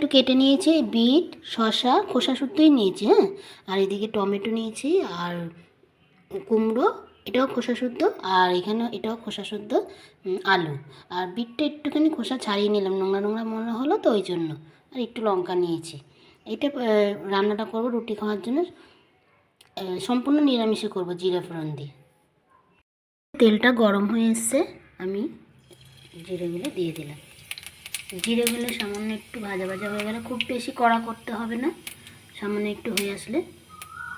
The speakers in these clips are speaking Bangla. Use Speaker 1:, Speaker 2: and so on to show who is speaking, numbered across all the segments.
Speaker 1: একটু কেটে নিয়েছি, বিট, শসা, খোসা শুদ্ধই নিয়েছি হ্যাঁ? আর এদিকে টমেটো নিয়েছি আর কুমড়ো, এটাও খোসা শুদ্ধ আর এখানে এটাও খোসা শুদ্ধ আলু। আর বিটটা একটুখানি খোসা ছাড়িয়ে নিলাম, নোংরা নোংরা মনে হলো তো ওই জন্য। আর একটু লঙ্কা নিয়েছি। এটা রান্নাটা করব রুটি খাওয়ার জন্য সম্পূর্ণ নিরামিষে করব জিরা ফোড়ন দিয়ে। তেলটা গরম হয়ে এসছে, আমি জিরেগুলো দিয়ে দিলাম। জিরেগুলো সামান্য একটু ভাজা ভাজা হয়ে গেলে খুব বেশি কড়া করতে হবে না। সামান্য একটু হয়ে আসলে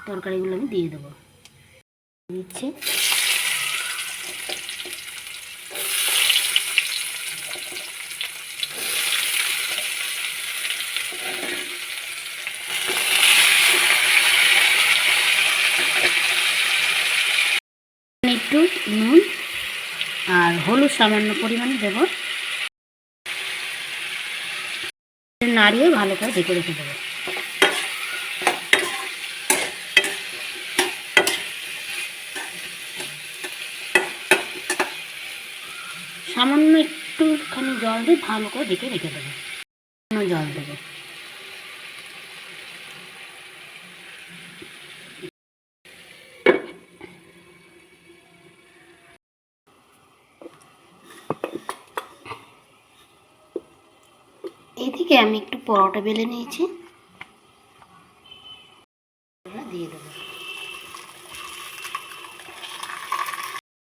Speaker 1: তরকারিগুলো আমি দিয়ে দেবো। দিচ্ছি। একটু নুন আর হলুদ সামান্য পরিমাণে দেব। নাড়িয়ে ভালো করে ঢেকে রেখে দেবো। সামান্য একটুখানি জল দিয়ে ভালো করে ঢেকে রেখে দেবো। জল দেবো। এদিকে আমি একটু পরোটা বেলে নিয়েছি। দিয়ে দেবো।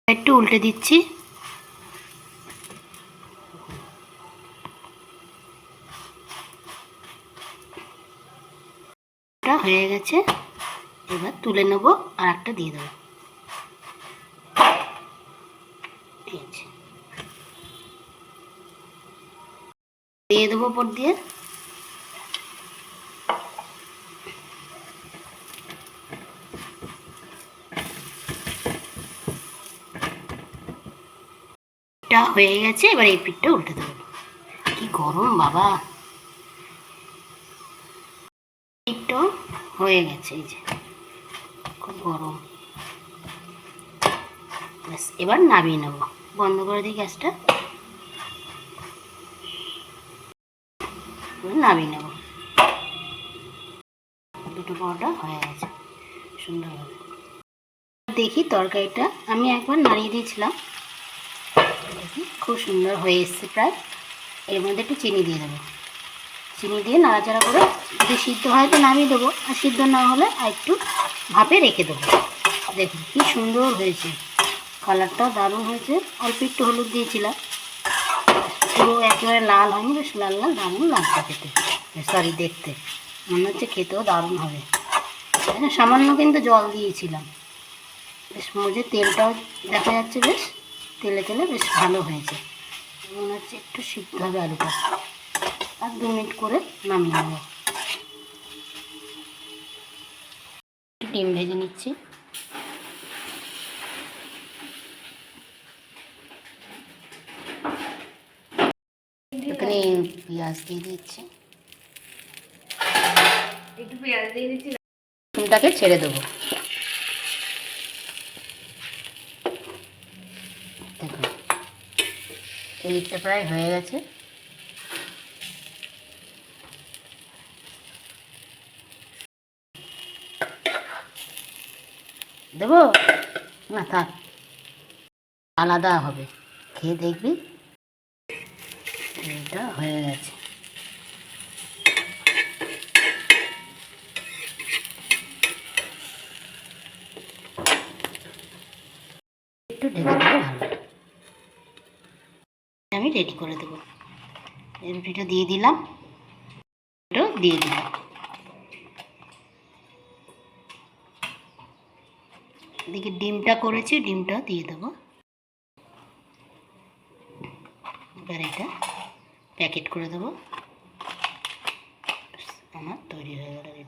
Speaker 1: একটু উল্টে দিচ্ছি। হয়ে গেছে। এবার তুলে নেব আর একটা দিয়ে দেবো। ঠিক আছে দিয়ে দেবো ওপর দিয়ে। এটা হয়ে গেছে, এবার এই পিঠটা উল্টে দেবো। কি গরম, বাবা। পিঠটা হয়ে গেছে, এই যে। খুব গরম। ব্যাস, এবার নামিয়ে নেব। বন্ধ করে দিই গ্যাসটা। এবার নামিয়ে নেব। দুটো পরোটা হয়ে গেছে। সুন্দরভাবে দেখি তরকারিটা আমি একবার নাড়িয়ে দিয়েছিলাম। দেখি, খুব সুন্দর হয়ে এসছে প্রায়। এর মধ্যে একটু চিনি দিয়ে দেবো। চিনি দিয়ে নাড়াচাড়া করে যদি সিদ্ধ হয় তো নামিয়ে দেবো। আর সিদ্ধ না হলে আর একটু ভাপে রেখে দেবো। দেখুন, কি সুন্দর হয়েছে। কালারটাও দারুণ হয়েছে। অল্প একটু হলুদ দিয়েছিলাম। পুরো একেবারে লাল হয়নি বেশ লাল লাল, দারুণ লাগছে খেতে। সরি দেখতে। মনে হচ্ছে খেতেও দারুণ হবে। সামান্য কিন্তু জল দিয়েছিলাম। বেশ মজে তেলটাও দেখা যাচ্ছে, বেশ, তেলে তেলে বেশ ভালো হয়েছে। মনে হচ্ছে একটু সিদ্ধ হবে আলুটা। আর দু মিনিট করে নামিয়ে নেব। ডিম ভেজে নিচ্ছি। এখানে পেঁয়াজ দিয়ে দিচ্ছি।
Speaker 2: একটু পেঁয়াজ দিয়ে দিচ্ছি।
Speaker 1: ডিমটাকে ছেড়ে দেবো। দেখুন এইটা প্রায় হয়ে গেছে। দেবো? না থাক। আলাদা হবে। খেয়ে দেখবি। এটা হয়ে গেছে একটু ঢেকে দেবো ভালো আমি রেডি করে দেবো। রুটিটা দিয়ে দিলাম। দিয়ে দিলাম। এদিকে ডিমটা করেছি, ডিমটা দিয়ে দেবো। এবার এটা প্যাকেট করে দেবো। আমার তৈরি হয়ে গেল রেডি।